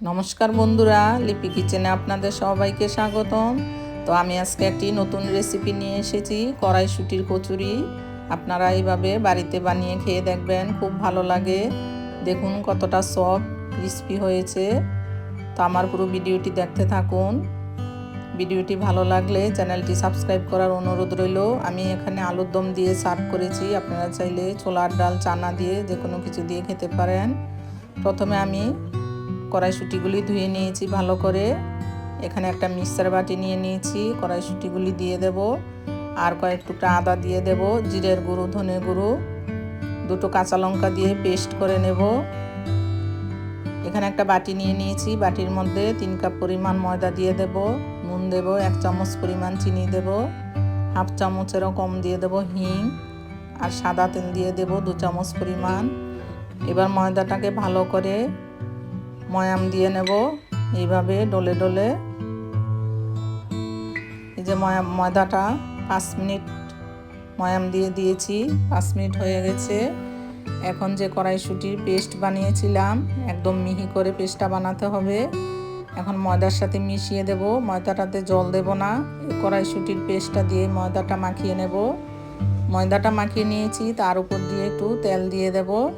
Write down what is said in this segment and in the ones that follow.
নমস্কার বন্ধুরা, লিপি কিচেনে আপনাদের সবাইকে স্বাগতম। তো আমি আজকে একটি নতুন রেসিপি নিয়ে এসেছি, কড়াইশুটির কচুরি। আপনারা এইভাবে বাড়িতে বানিয়ে খেয়ে দেখবেন, খুব ভালো লাগে। দেখুন কতটা সফট ক্রিস্পি হয়েছে। তো আমার পুরো ভিডিওটি দেখতে থাকুন। ভিডিওটি ভালো লাগলে চ্যানেলটি সাবস্ক্রাইব করার অনুরোধ রইল। আমি এখানে আলুর দম দিয়ে সার্ভ করেছি। আপনারা চাইলে ছোলার ডাল, চানা দিয়ে যে কোনো কিছু দিয়ে খেতে পারেন। প্রথমে আমি কড়াইশুটিগুলি ধুয়ে নিয়েছি ভালো করে। এখানে একটা মিক্সার বাটি নিয়ে নিয়েছি, কড়াইশুটিগুলি দিয়ে দেব। আর কয়েক টুকরা আদা দিয়ে দেব, জিরের গুঁড়ো, ধনে গুঁড়ো। দুটো কাঁচা লঙ্কা দিয়ে পেস্ট করে নেব। এখানে একটা বাটি নিয়ে নিয়েছি, বাটির মধ্যে তিন কাপ পরিমাণ ময়দা দিয়ে দেব, নুন দেব, এক চামচ পরিমাণ চিনি দেব, হাফ চামচেরও কম দিয়ে দেব হিং, আর সাদা তেল দিয়ে দেব দু চামচ পরিমাণ। এবার ময়দাটাকে ভালো করে ময়াম দিয়ে নেব। এইভাবে ডলে ডলে। এই যে ময়াম ময়দাটা পাঁচ মিনিট ময়াম দিয়ে দিয়েছি, পাঁচ মিনিট হয়ে গেছে। এখন যে কড়াইশুটির পেস্ট বানিয়েছিলাম, একদম মিহি করে পেস্টটা বানাতে হবে। এখন ময়দার সাথে মিশিয়ে দেব। ময়দাটাতে জল দেব না। কড়াইশুটির পেস্টটা দিয়ে ময়দাটা মাখিয়ে নেব। ময়দাটা মাখিয়ে নিয়েছি, তার উপর দিয়ে একটু তেল দিয়ে দেব।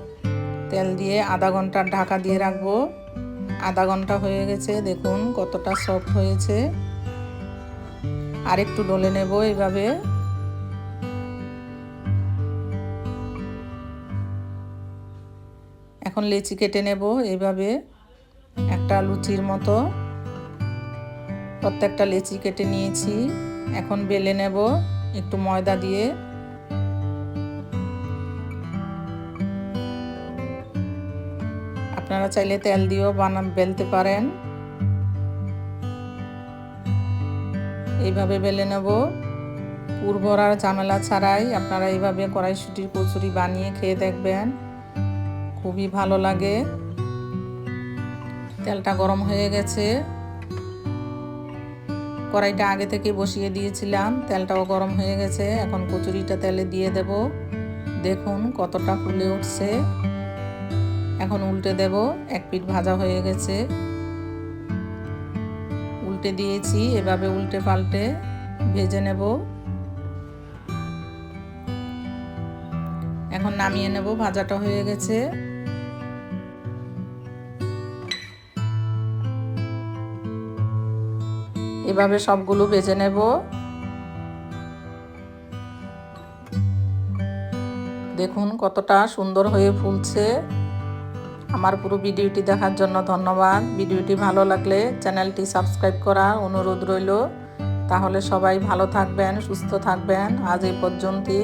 তেল দিয়ে আধা ঘণ্টা ঢাকা দিয়ে রাখব। আধা ঘণ্টা হয়ে গেছে, দেখুন কতটা সফট হয়েছে। আর একটু ডলে নেব এইভাবে। এখন লেচি কেটে নেব এইভাবে, একটা লুচির মতো। প্রত্যেকটা লেচি কেটে নিয়েছি, এখন বেলে নেব একটু ময়দা দিয়ে। আপনারা চাইলে তেল দিয়েও বানা বেলতে পারেন। এইভাবে বেলে নেব। পুর ভরার ঝামেলা ছাড়াই আপনারা এইভাবে কড়াইশুটির কচুরি বানিয়ে খেয়ে দেখবেন। খুবই ভালো লাগে। তেলটা গরম হয়ে গেছে। কড়াইটা আগে থেকে বসিয়ে দিয়েছিলাম, তেলটাও গরম হয়ে গেছে। এখন কচুরিটা তেলে দিয়ে দেব। দেখুন কতটা ফুলে উঠছে। এখন উল্টে দেব, এক পিঠ ভাজা হয়ে গেছে। উল্টে দিয়েছি, এভাবে উল্টে পাল্টে ভেজে নেব। এখন নামিয়ে নেব, ভাজাটা হয়ে গেছে। এভাবে সবগুলো ভেজে নেব। দেখুন কতটা সুন্দর হয়ে ফুলছে। আমার পুরো ভিডিওটি দেখার জন্য ধন্যবাদ। ভিডিওটি ভালো লাগলে চ্যানেলটি সাবস্ক্রাইব করার অনুরোধ রইল। তাহলে সবাই ভালো থাকবেন, সুস্থ থাকবেন। আজ এই পর্যন্তই।